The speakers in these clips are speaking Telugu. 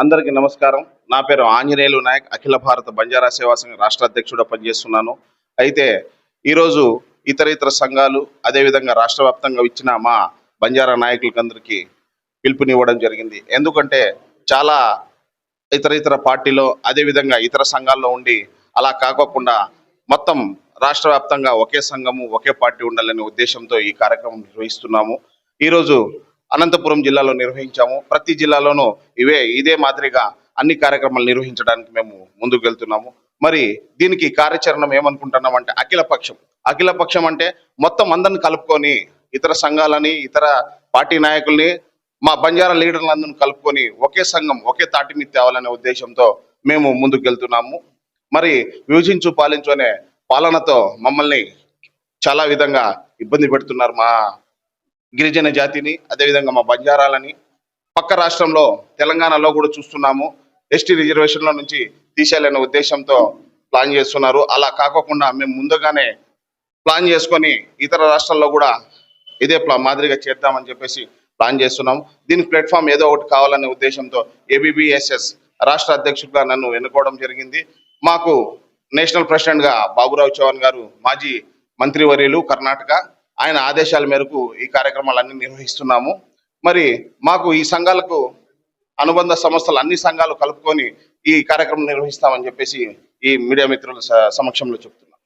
అందరికీ నమస్కారం. నా పేరు ఆంజనేయులు నాయక్ అఖిల భారత బంజారా సేవా సంఘం రాష్ట్ర అధ్యక్షుడు పనిచేస్తున్నాను. అయితే ఈరోజు ఇతర ఇతర సంఘాలు అదేవిధంగా రాష్ట్ర వ్యాప్తంగా ఇచ్చిన మా బంజారా నాయకులకందరికీ పిలుపునివ్వడం జరిగింది. ఎందుకంటే చాలా ఇతర ఇతర పార్టీలో అదేవిధంగా ఇతర సంఘాల్లో ఉండి అలా కాకోకుండా మొత్తం రాష్ట్ర వ్యాప్తంగా ఒకే సంఘము ఒకే పార్టీ ఉండాలనే ఉద్దేశంతో ఈ కార్యక్రమం నిర్వహిస్తున్నాము. ఈరోజు అనంతపురం జిల్లాలో నిర్వహించాము. ప్రతి జిల్లాలోనూ ఇవే ఇదే మాదిరిగా అన్ని కార్యక్రమాలు నిర్వహించడానికి మేము ముందుకు వెళ్తున్నాము. మరి దీనికి కార్యాచరణం ఏమనుకుంటున్నాం అంటే అఖిల పక్షం. అఖిల పక్షం అంటే మొత్తం అందరిని కలుపుకొని ఇతర సంఘాలని ఇతర పార్టీ నాయకుల్ని మా బంజారా లీడర్లందరిని కలుపుకొని ఒకే సంఘం ఒకే తాటి మీద తేవాలనే ఉద్దేశంతో మేము ముందుకు వెళ్తున్నాము. మరి విభజించు పాలించు అనే పాలనతో మమ్మల్ని చాలా విధంగా ఇబ్బంది పెడుతున్నారు మా గిరిజన జాతిని అదేవిధంగా మా బంజారాలని పక్క రాష్ట్రంలో తెలంగాణలో కూడా చూస్తున్నాము. ఎస్టీ రిజర్వేషన్ల నుంచి తీసేయాలనే ఉద్దేశంతో ప్లాన్ చేస్తున్నారు. అలా కాకోకుండా మేము ముందుగానే ప్లాన్ చేసుకొని ఇతర రాష్ట్రాల్లో కూడా ఇదే మాదిరిగా చేద్దామని చెప్పేసి ప్లాన్ చేస్తున్నాం. దీనికి ప్లాట్ఫామ్ ఏదో ఒకటి కావాలనే ఉద్దేశంతో ఏబిబిఎస్ఎస్ రాష్ట్ర అధ్యక్షుడిగా నన్ను ఎన్నుకోవడం జరిగింది. మాకు నేషనల్ ప్రెసిడెంట్గా బాబురావు చౌహాన్ గారు మాజీ మంత్రివర్యులు కర్ణాటక ఆయన ఆదేశాల మేరకు ఈ కార్యక్రమాలన్నీ నిర్వహిస్తున్నాము. మరి మాకు ఈ సంఘాలకు అనుబంధ సంస్థలు అన్ని సంఘాలు కలుపుకొని ఈ కార్యక్రమం నిర్వహిస్తామని చెప్పేసి ఈ మీడియా మిత్రుల స- సమక్షంలో చెప్తున్నాం.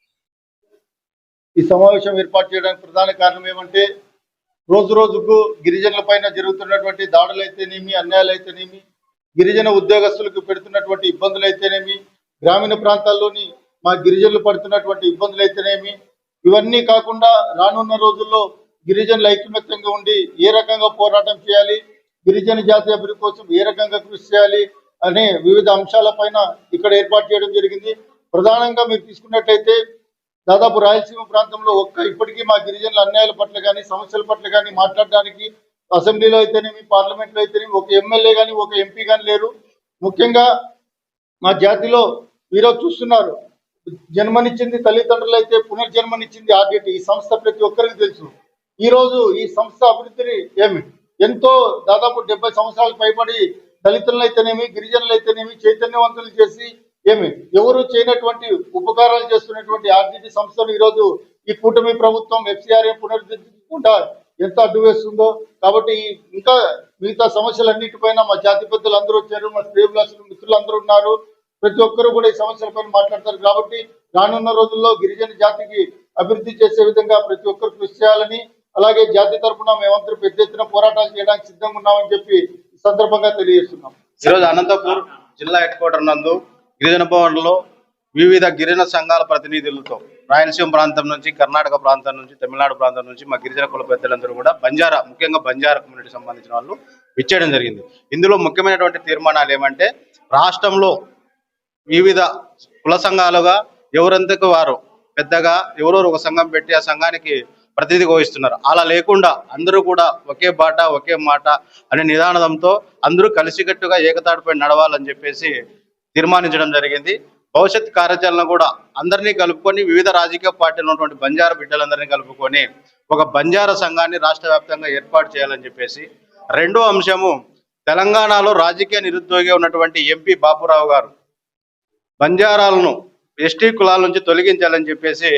ఈ సమావేశం ఏర్పాటు చేయడానికి ప్రధాన కారణం ఏమంటే రోజు రోజుకు గిరిజనుల పైన జరుగుతున్నటువంటి దాడులు అయితేనేమి అన్యాయాలు అయితేనేమి గిరిజన ఉద్యోగస్తులకు పెడుతున్నటువంటి ఇబ్బందులు అయితేనేమి గ్రామీణ ప్రాంతాల్లోని మా గిరిజనులు పడుతున్నటువంటి ఇబ్బందులు అయితేనేమి ఇవన్నీ కాకుండా రానున్న రోజుల్లో గిరిజనులు ఐకమత్యంగా ఉండి ఏ రకంగా పోరాటం చేయాలి గిరిజన జాతి అభివృద్ధి కోసం ఏ రకంగా కృషి చేయాలి అనే వివిధ అంశాలపైన ఇక్కడ ఏర్పాటు చేయడం జరిగింది. ప్రధానంగా మీరు తీసుకున్నట్టయితే దాదాపు రాయలసీమ ప్రాంతంలో ఒక్క ఇప్పటికీ మా గిరిజనుల అన్యాయాల పట్ల కానీ సమస్యల పట్ల కానీ మాట్లాడడానికి అసెంబ్లీలో అయితేనేమి పార్లమెంట్లో అయితేనేమి ఒక ఎమ్మెల్యే కానీ ఒక ఎంపీ కానీ లేరు. ముఖ్యంగా మా జాతిలో ఈరోజు చూస్తున్నారు జన్మనిచ్చింది తల్లిదండ్రులు అయితే పునర్జన్మనిచ్చింది ఆర్డిటి. ఈ సంస్థ ప్రతి ఒక్కరికి తెలుసు. ఈ రోజు ఈ సంస్థ అభివృద్ధిని ఏమి? ఎంతో దాదాపు డెబ్బై సంవత్సరాలు పైబడి దళితులను అయితేనేమి గిరిజనులు అయితేనేమి చైతన్యవంతులు చేసి ఏమి? ఎవరు చేయనటువంటి ఉపకారాలు చేస్తున్నటువంటి ఆర్డిటి సంస్థను ఈరోజు ఈ కూటమి ప్రభుత్వం ఎఫ్సిఆర్ఏ పునరుద్ధరించకుండా ఎంత అడ్డు వేస్తుందో. కాబట్టి ఇంకా మిగతా సమస్యలన్నిటిపైన మా జాతి పెద్దలు అందరూ వచ్చారు. మా శ్రేయభిలాషులు మిత్రులు అందరూ ఉన్నారు. ప్రతి ఒక్కరు కూడా ఈ సమస్యలపైన మాట్లాడతారు కాబట్టి రానున్న రోజుల్లో గిరిజన జాతికి అభివృద్ధి చేసే విధంగా ప్రతి ఒక్కరు కృషి చేయాలని అలాగే జాతి తరపున మేమందరూ పెద్ద ఎత్తున పోరాటాలు చేయడానికి సిద్ధంగా ఉన్నామని చెప్పి సందర్భంగా తెలియజేస్తున్నాం. ఈరోజు అనంతపూర్ జిల్లా హెడ్ క్వార్టర్ నందు గిరిజన భవన్లో వివిధ గిరిజన సంఘాల ప్రతినిధులతో రాయలసీమ ప్రాంతం నుంచి కర్ణాటక ప్రాంతం నుంచి తమిళనాడు ప్రాంతం నుంచి మా గిరిజన కుల పెద్దలందరూ కూడా బంజారా ముఖ్యంగా బంజారా కమ్యూనిటీ సంబంధించిన వాళ్ళు ఇచ్చేయడం జరిగింది. ఇందులో ముఖ్యమైనటువంటి తీర్మానాలు ఏమంటే రాష్ట్రంలో వివిధ కుల సంఘాలుగా ఎవరంతకు వారు పెద్దగా ఎవరెవరు ఒక సంఘం పెట్టి ఆ సంఘానికి ప్రతినిధి వహిస్తున్నారు. అలా లేకుండా అందరూ కూడా ఒకే బాట ఒకే మాట అనే నిదానంతో అందరూ కలిసికట్టుగా ఏకతాటిపై నడవాలని చెప్పేసి తీర్మానించడం జరిగింది. భవిష్యత్ కార్యాచరణ కూడా అందరినీ కలుపుకొని వివిధ రాజకీయ పార్టీలు ఉన్నటువంటి బంజారా బిడ్డలందరినీ కలుపుకొని ఒక బంజారా సంఘాన్ని రాష్ట్ర వ్యాప్తంగా ఏర్పాటు చేయాలని చెప్పేసి రెండో అంశము తెలంగాణలో రాజకీయ నిరుద్యోగి ఉన్నటువంటి ఎంపీ బాపురావు గారు బంజారాలను ఎస్టీ కులాల నుంచి తొలగించాలని చెప్పేసి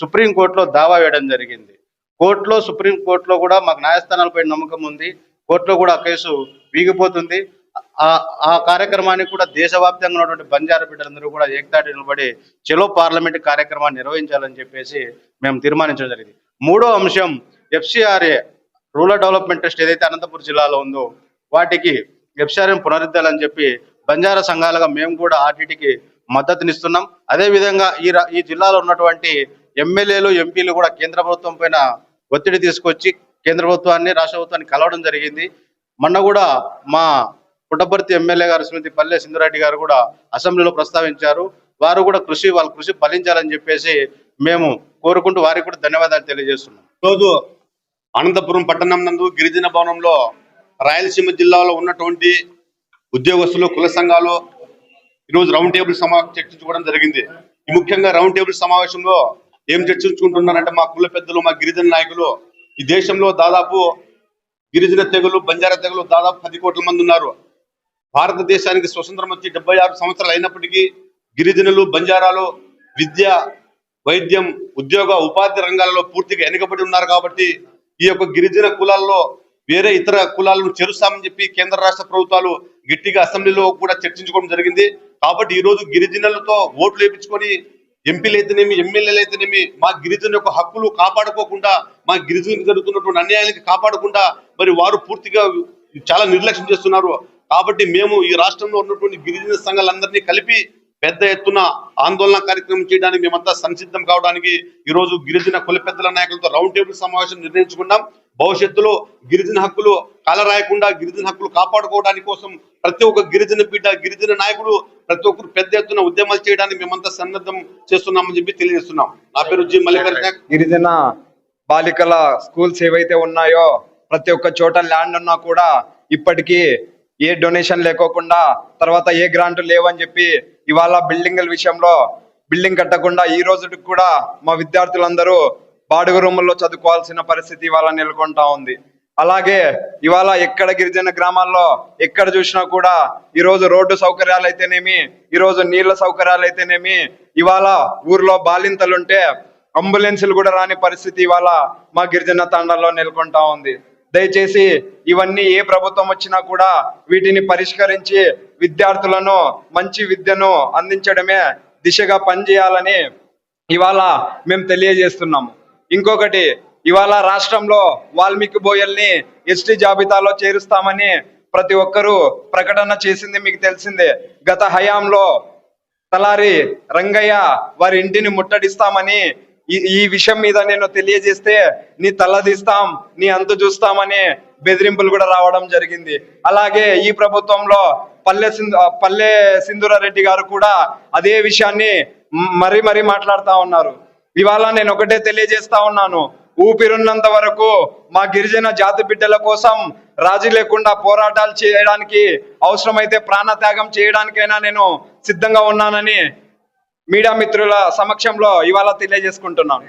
సుప్రీంకోర్టులో దావా వేయడం జరిగింది. కోర్టులో సుప్రీంకోర్టులో కూడా మాకు న్యాయస్థానాలపై నమ్మకం ఉంది. కోర్టులో కూడా ఆ కేసు వీగిపోతుంది. ఆ ఆ కార్యక్రమానికి కూడా దేశవ్యాప్తంగా ఉన్నటువంటి బంజారా బిడ్డలందరూ కూడా ఏకతాటి నిలబడి చెలో పార్లమెంట్ కార్యక్రమాన్ని నిర్వహించాలని చెప్పేసి మేము తీర్మానించడం జరిగింది. మూడో అంశం ఎఫ్సిఆర్ఏ రూరల్ డెవలప్మెంట్ ట్రస్ట్ ఏదైతే అనంతపురం జిల్లాలో ఉందో వాటికి ఎఫ్సిఆర్ఎం పునరుద్ధరించాలని చెప్పి బంజారా సంఘాలుగా మేము కూడా ఆర్టీటీకి మద్దతునిస్తున్నాం. అదే విధంగా ఈ రా- ఈ జిల్లాలో ఉన్నటువంటి ఎమ్మెల్యేలు ఎంపీలు కూడా కేంద్ర ప్రభుత్వం పైన ఒత్తిడి తీసుకొచ్చి కేంద్ర ప్రభుత్వాన్ని రాష్ట్ర ప్రభుత్వాన్ని కలవడం జరిగింది. మొన్న కూడా మా పుట్టపర్తి ఎమ్మెల్యే గారు శ్రీమతి పల్లె సింధురెడ్డి గారు కూడా అసెంబ్లీలో ప్రస్తావించారు. వారు కూడా కృషి వాళ్ళ కృషి ఫలించాలని చెప్పేసి మేము కోరుకుంటూ వారికి కూడా ధన్యవాదాలు తెలియజేస్తున్నాం. రోజు అనంతపురం పట్టణం నందు గిరిజన భవనంలో రాయలసీమ జిల్లాలో ఉన్నటువంటి ఉద్యోగస్తులు కుల సంఘాలు ఈరోజు రౌండ్ టేబుల్ సమా చర్చించుకోవడం జరిగింది. ముఖ్యంగా రౌండ్ టేబుల్ సమావేశంలో ఏం చర్చించుకుంటున్నారంటే మా కుల పెద్దలు మా గిరిజన నాయకులు. ఈ దేశంలో దాదాపు గిరిజన తెగలు బంజారా తెగలు దాదాపు పది కోట్ల మంది ఉన్నారు. భారతదేశానికి స్వతంత్రం వచ్చి డెబ్బై ఆరు సంవత్సరాలు అయినప్పటికీ గిరిజనులు బంజారాలు విద్య వైద్యం ఉద్యోగ ఉపాధి రంగాలలో పూర్తిగా వెనుకబడి ఉన్నారు కాబట్టి ఈ యొక్క గిరిజన కులాల్లో వేరే ఇతర కులాలను చేరుస్తామని చెప్పి కేంద్ర రాష్ట్ర ప్రభుత్వాలు గట్టిగా అసెంబ్లీలో కూడా చర్చించుకోవడం జరిగింది. కాబట్టి ఈ రోజు గిరిజనులతో ఓట్లు వేయించుకొని ఎంపీలు అయితేనేమి ఎమ్మెల్యేలు అయితేనేమి మా గిరిజన యొక్క హక్కులు కాపాడుకోకుండా మా గిరిజన జరుగుతున్నటువంటి అన్యాయాలకి కాపాడకుండా మరి వారు పూర్తిగా చాలా నిర్లక్ష్యం చేస్తున్నారు. కాబట్టి మేము ఈ రాష్ట్రంలో ఉన్నటువంటి గిరిజన సంఘాలందరినీ కలిపి పెద్ద ఎత్తున ఆందోళన కార్యక్రమం చేయడానికి మేమంతా సంసిద్ధం కావడానికి ఈ రోజు గిరిజన కుల పెద్దల నాయకులతో రౌండ్ టేబుల్ సమావేశం నిర్ణయించుకున్నాం. భవిష్యత్తులో గిరిజన హక్కులు కాలరాయకుండా గిరిజన హక్కులు కాపాడుకోవడానికి కోసం ప్రతి ఒక్క గిరిజన బిడ్డ గిరిజన నాయకుడు ప్రతి ఒక్కరు పెద్ద ఎత్తున ఉద్యమాలు చేయడానికి మేమంతా సన్నద్ధం చేస్తున్నామని చెప్పి తెలియజేస్తున్నాం. నా పేరు జి. మల్లికార్జున గిరిజన బాలికల స్కూల్స్ ఏవైతే ఉన్నాయో ప్రతి ఒక్క చోట ల్యాండ్ ఉన్నా కూడా ఇప్పటికీ ఏ డొనేషన్ లేకోకుండా తర్వాత ఏ గ్రాంట్ లేవని చెప్పి ఇవాళ బిల్డింగ్ల విషయంలో బిల్డింగ్ కట్టకుండా ఈ రోజుకి కూడా మా విద్యార్థులందరూ బాడుగు రూముల్లో చదువుకోవాల్సిన పరిస్థితి ఇవాళ నెలకొంటా ఉంది. అలాగే ఇవాళ ఎక్కడ గిరిజన గ్రామాల్లో ఎక్కడ చూసినా కూడా ఈరోజు రోడ్డు సౌకర్యాలు అయితేనేమి ఈరోజు నీళ్ళ సౌకర్యాలు అయితేనేమి ఇవాళ ఊర్లో బాలింతలుంటే అంబులెన్సులు కూడా రాని పరిస్థితి ఇవాళ మా గిరిజన తండాల్లో నెలకొంటా ఉంది. దయచేసి ఇవన్నీ ఏ ప్రభుత్వం వచ్చినా కూడా వీటిని పరిష్కరించి విద్యార్థులను మంచి విద్యను అందించడమే దిశగా పనిచేయాలని ఇవాళ మేము తెలియజేస్తున్నాము. ఇంకొకటి ఇవాళ రాష్ట్రంలో వాల్మీకి బోయల్ని ఎస్టీ జాబితాలో చేరుస్తామని ప్రతి ఒక్కరూ ప్రకటన చేసింది మీకు తెలిసిందే. గత హయాంలో తలారి రంగయ్య వారి ఇంటిని ముట్టడిస్తామని ఈ ఈ విషయం మీద నేను తెలియజేస్తే నీ తలదిస్తాం నీ అంతు చూస్తామని బెదిరింపులు కూడా రావడం జరిగింది. అలాగే ఈ ప్రభుత్వంలో పల్లె సింధు పల్లె సింధురారెడ్డి గారు కూడా అదే విషయాన్ని మరీ మరీ మాట్లాడుతూ ఉన్నారు. ఇవాళ నేను ఒకటే తెలియజేస్తా ఉన్నాను. ఊపిరున్నంత వరకు మా గిరిజన జాతి బిడ్డల కోసం రాజీ లేకుండా పోరాటాలు చేయడానికి అవసరమైతే ప్రాణత్యాగం చేయడానికైనా నేను సిద్ధంగా ఉన్నానని మీడియా మిత్రుల సమక్షంలో ఇవాళ తెలియజేసుకుంటున్నాను.